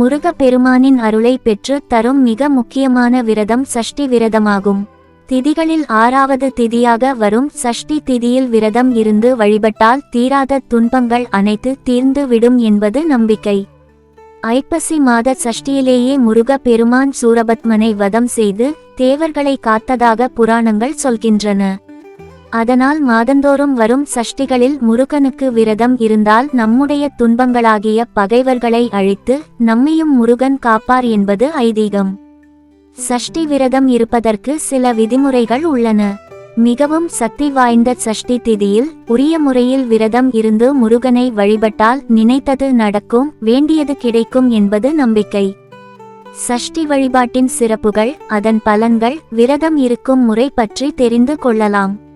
முருக பெருமானின் அருளை பெற்று தரும் மிக முக்கியமான விரதம் சஷ்டி விரதமாகும். திதிகளில் ஆறாவது திதியாக வரும் சஷ்டி திதியில் விரதம் இருந்து வழிபட்டால் தீராத துன்பங்கள் அனைத்து தீர்ந்து விடும் என்பது நம்பிக்கை. ஐப்பசி மாத சஷ்டியிலேயே முருக பெருமான் சூரபத்மனை வதம் செய்து தேவர்களை காத்ததாக புராணங்கள் சொல்கின்றன. அதனால் மாதந்தோறும் வரும் சஷ்டிகளில் முருகனுக்கு விரதம் இருந்தால் நம்முடைய துன்பங்களாகிய பகைவர்களை அழித்து நம்மையும் முருகன் காப்பார் என்பது ஐதீகம். சஷ்டி விரதம் இருப்பதற்கு சில விதிமுறைகள் உள்ளன. மிகவும் சக்தி வாய்ந்த சஷ்டி திதியில் உரிய முறையில் விரதம் இருந்து முருகனை வழிபட்டால் நினைத்தது நடக்கும் வேண்டியது கிடைக்கும் என்பது நம்பிக்கை. சஷ்டி வழிபாட்டின் சிறப்புகள் அதன் பலன்கள் விரதம் இருக்கும் முறை பற்றி தெரிந்து கொள்ளலாம்.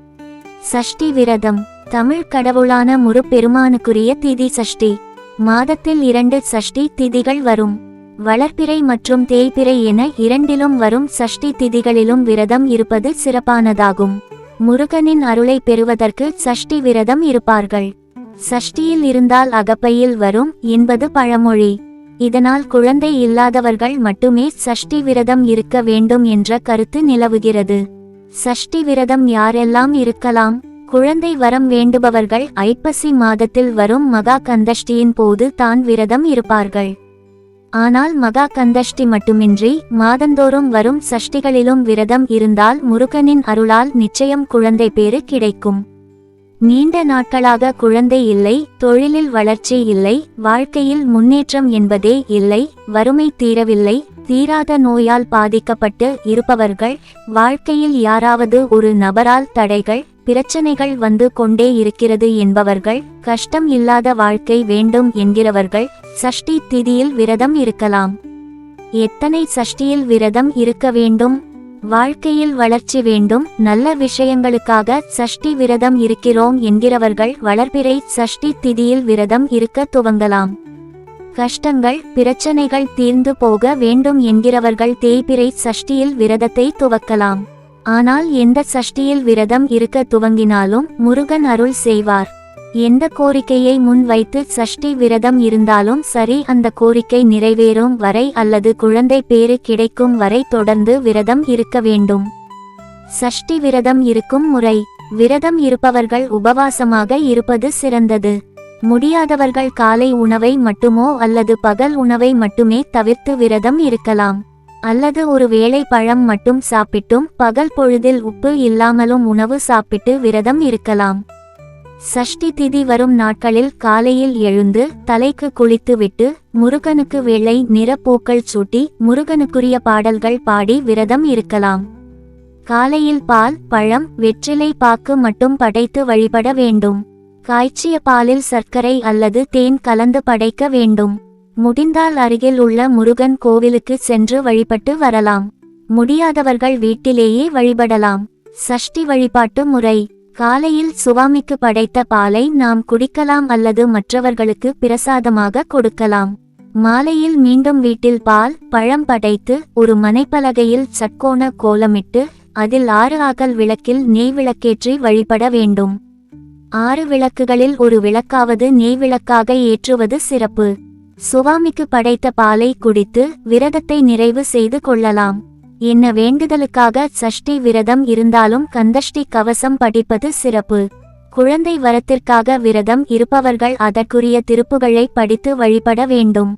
சஷ்டி விரதம். தமிழ் கடவுளான முருப்பெருமானுக்குரிய திதி சஷ்டி. மாதத்தில் இரண்டு சஷ்டி திதிகள் வரும். வளர்ப்பிறை மற்றும் தேய்பிறை என இரண்டிலும் வரும் சஷ்டி திதிகளிலும் விரதம் இருப்பது சிறப்பானதாகும். முருகனின் அருளை பெறுவதற்கு சஷ்டி விரதம் இருப்பார்கள். சஷ்டியில் இருந்தால் அகப்பையில் வரும் என்பது பழமொழி. இதனால் குழந்தை இல்லாதவர்கள் மட்டுமே சஷ்டி விரதம் இருக்க வேண்டும் என்ற கருத்து நிலவுகிறது. சஷ்டி விரதம் யாரெல்லாம் இருக்கலாம்? குழந்தை வரம் வேண்டுபவர்கள் ஐப்பசி மாதத்தில் வரும் மகா கந்தஷ்டியின் போது தான் விரதம் இருப்பார்கள். ஆனால் மகா கந்தஷ்டி மட்டுமின்றி மாதந்தோறும் வரும் சஷ்டிகளிலும் விரதம் இருந்தால் முருகனின் அருளால் நிச்சயம் குழந்தை பேறு கிடைக்கும். நீண்ட நாட்களாக குழந்தை இல்லை தொழிலில் வளர்ச்சி இல்லை வாழ்க்கையில் முன்னேற்றம் என்பதே இல்லை வறுமை தீரவில்லை தீராத நோயால் பாதிக்கப்பட்டு இருப்பவர்கள் வாழ்க்கையில் யாராவது ஒரு நபரால் தடைகள் பிரச்சனைகள் வந்து கொண்டே இருக்கிறது என்பவர்கள் கஷ்டம் இல்லாத வாழ்க்கை வேண்டும் என்கிறவர்கள் சஷ்டி திதியில் விரதம் இருக்கலாம். எத்தனை சஷ்டியில் விரதம் இருக்க வேண்டும்? வாழ்க்கையில் வளர்ச்சி வேண்டும். நல்ல விஷயங்களுக்காக சஷ்டி விரதம் இருக்கிறோம் என்கிறவர்கள் வளர்பிறை சஷ்டி திதியில் விரதம் இருக்க துவங்கலாம். கஷ்டங்கள் பிரச்சனைகள் தீர்ந்து போக வேண்டும் என்கிறவர்கள் தேய்பிரை சஷ்டியில் விரதத்தை துவக்கலாம். ஆனால் எந்த சஷ்டியில் விரதம் இருக்க துவங்கினாலும் முருகன் அருள் செய்வார். எந்த கோரிக்கையை முன் வைத்து சஷ்டி விரதம் இருந்தாலும் சரி அந்த கோரிக்கை நிறைவேறும் வரை அல்லது குழந்தை பேறு கிடைக்கும் வரை தொடர்ந்து விரதம் இருக்க வேண்டும். சஷ்டி விரதம் இருக்கும் முறை. விரதம் இருப்பவர்கள் உபவாசமாக இருப்பது சிறந்தது. முடியாதவர்கள் காலை உணவை மட்டுமோ அல்லது பகல் உணவை மட்டுமே தவிர்த்து விரதம் இருக்கலாம். அல்லது ஒரு வேளை பழம் மட்டும் சாப்பிட்டும் பகல் பொழுதில் உப்பு இல்லாமலும் உணவு சாப்பிட்டு விரதம் இருக்கலாம். சஷ்டி திதி வரும் நாட்களில் காலையில் எழுந்து தலைக்கு குளித்துவிட்டு முருகனுக்கு வெள்ளை நிற பூக்கள் சூட்டி முருகனுக்குரிய பாடல்கள் பாடி விரதம் இருக்கலாம். காலையில் பால் பழம் வெற்றிலை பாக்கு மட்டும் படைத்து வழிபட வேண்டும். காய்ச்சிய பாலில் சர்க்கரை அல்லது தேன் கலந்து படைக்க வேண்டும். முடிந்தால் அருகில் உள்ள முருகன் கோவிலுக்கு சென்று வழிபட்டு வரலாம். முடியாதவர்கள் வீட்டிலேயே வழிபடலாம். சஷ்டி வழிபாட்டு முறை. காலையில் சுவாமிக்கு படைத்த பாலை நாம் குடிக்கலாம் அல்லது மற்றவர்களுக்கு பிரசாதமாக கொடுக்கலாம். மாலையில் மீண்டும் வீட்டில் பால் பழம் படைத்து ஒரு மனைப்பலகையில் சட்கோண கோலமிட்டு அதில் ஆறு ஆகல் விளக்கில் நெய் விளக்கேற்றி வழிபட வேண்டும். ஆறு விளக்குகளில் ஒரு விளக்காவது நெய்விளக்காக ஏற்றுவது சிறப்பு. சுவாமிக்கு படைத்த பாலை குடித்து விரதத்தை நிறைவு செய்து கொள்ளலாம். என்ன வேண்டுதலுக்காக சஷ்டி விரதம் இருந்தாலும் கந்தஷ்டி கவசம் படிப்பது சிறப்பு. குழந்தை வரத்திற்காக விரதம் இருப்பவர்கள் அதற்குரிய திருப்புகளை படித்து வழிபட வேண்டும்.